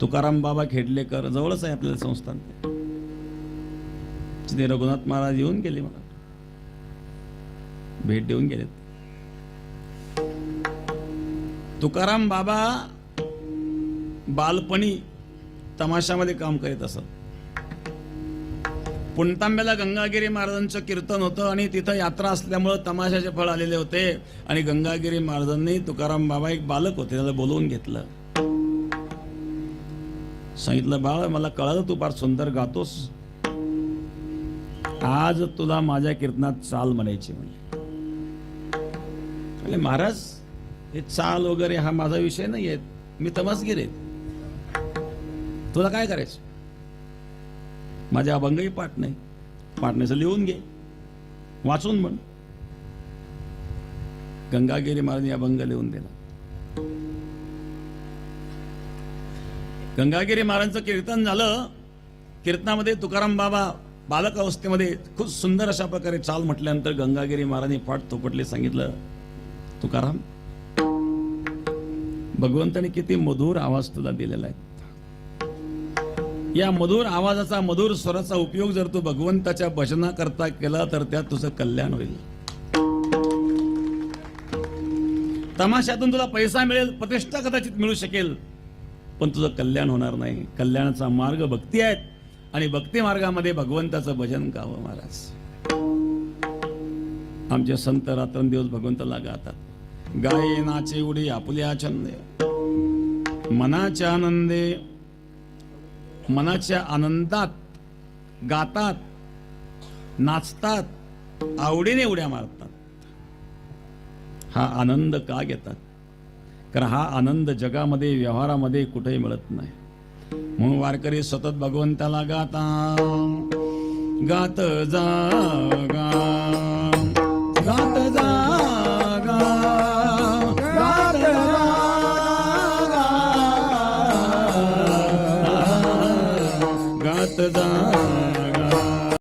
तुकाराम बाबा खेडलेकर जवळच आहे आपल्याला संस्थान. ते रघुनाथ महाराज येऊन गेले मला. भेट देऊन गेलेत तुकाराम बाबा बालपणी तमाशामध्ये काम करीत असत. पुणतांब्याला गंगागिरी महाराजांचं कीर्तन होतं आणि तिथं यात्रा असल्यामुळं तमाशाचे फळ आलेले होते. आणि गंगागिरी महाराजांनी तुकाराम बाबा एक बालक होते त्याला बोलवून घेतलं. सांगितलं बाळ मला कळलं तू फार सुंदर गातोस. आज तुला माझ्या कीर्तनात चाल म्हणायची म्हणजे म्हणले महाराज हे चाल वगैरे हा माझा विषय नाही आहे मी तमासगीर आहे. तुला काय करायचं? माझ्या अभंगही पाठ नाही. पाठण्याचं लिहून घे. वाचून म्हण. गंगागिरी महाराजांनी अभंग लिहून दिला. गंगागिरी महाराजांचं कीर्तन झालं. कीर्तनामध्ये तुकाराम बाबा बालक अवस्थेमध्ये खूप सुंदर अशा प्रकारे चाल म्हटल्यानंतर गंगागिरी महाराजांनी फाट थोपटले सांगितलं तुकाराम भगवंताने किती मधुर आवाज तुला दिलेला आहे. या मधुर आवाजाचा मधुर स्वराचा उपयोग जर तू भगवंताच्या भजनाकरता केला तर त्यात तुझं कल्याण होईल. तमाशातून तुला पैसा मिळेल प्रतिष्ठा कदाचित मिळू शकेल पण तुझं कल्याण होणार नाही. कल्याणाचा मार्ग भक्ती आहेत. आणि भक्ती मार्गामध्ये भगवंताचं भजन गावं महाराज. आमचे संत रात्रंदिवस भगवंताला गातात. गाय नाचे उडी आपुल्या छंदे. मनाच्या आनंदे मनाच्या आनंदात गातात नाचतात आवडीने उड्या मारतात. हा आनंद का घेतात? कारण हा आनंद जगामध्ये व्यवहारामध्ये कुठेही मिळत नाही. म्हणून वारकरी सतत भगवंताला गाता गात जागा गात जागा गात जागा गात जा